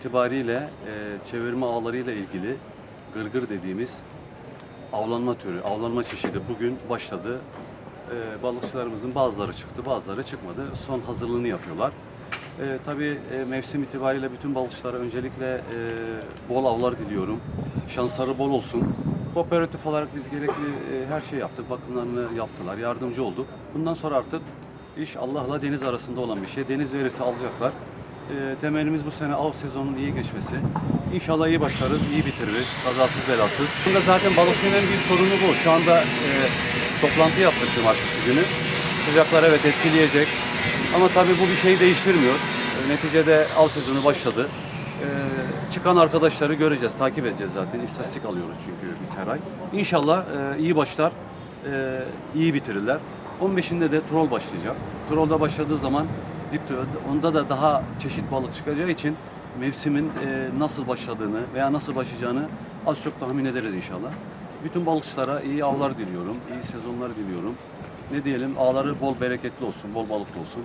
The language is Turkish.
itibariyle e, çevirme ağlarıyla ilgili gırgır dediğimiz avlanma türü, avlanma çeşidi bugün başladı. E, balıkçılarımızın bazıları çıktı, bazıları çıkmadı. Son hazırlığını yapıyorlar. E, tabii e, mevsim itibariyle bütün balıkçılara öncelikle e, bol avlar diliyorum. Şansları bol olsun. Kooperatif olarak biz gerekli e, her şey yaptık, bakımlarını yaptılar, yardımcı olduk. Bundan sonra artık iş Allah'la deniz arasında olan bir şey. Deniz verisi alacaklar. E, temennimiz bu sene av sezonunun iyi geçmesi. İnşallah iyi başlarız, iyi bitiririz, kazasız belasız. Bunda zaten balıkçının en büyük sorunu bu. Şu anda e, toplantı yaptık cumartesi günü. Sıcaklar evet etkileyecek. Ama tabii bu bir şeyi değiştirmiyor. E, neticede av sezonu başladı. E, çıkan arkadaşları göreceğiz, takip edeceğiz zaten. İstatistik alıyoruz çünkü biz her ay. İnşallah e, iyi başlar, e, iyi bitirirler. 15'inde de troll başlayacak. Trollda başladığı zaman dip onda da daha çeşit balık çıkacağı için mevsimin e, nasıl başladığını veya nasıl başlayacağını az çok tahmin ederiz inşallah. Bütün balıkçılara iyi avlar diliyorum, iyi sezonlar diliyorum. Ne diyelim, ağları bol bereketli olsun, bol balıklı olsun.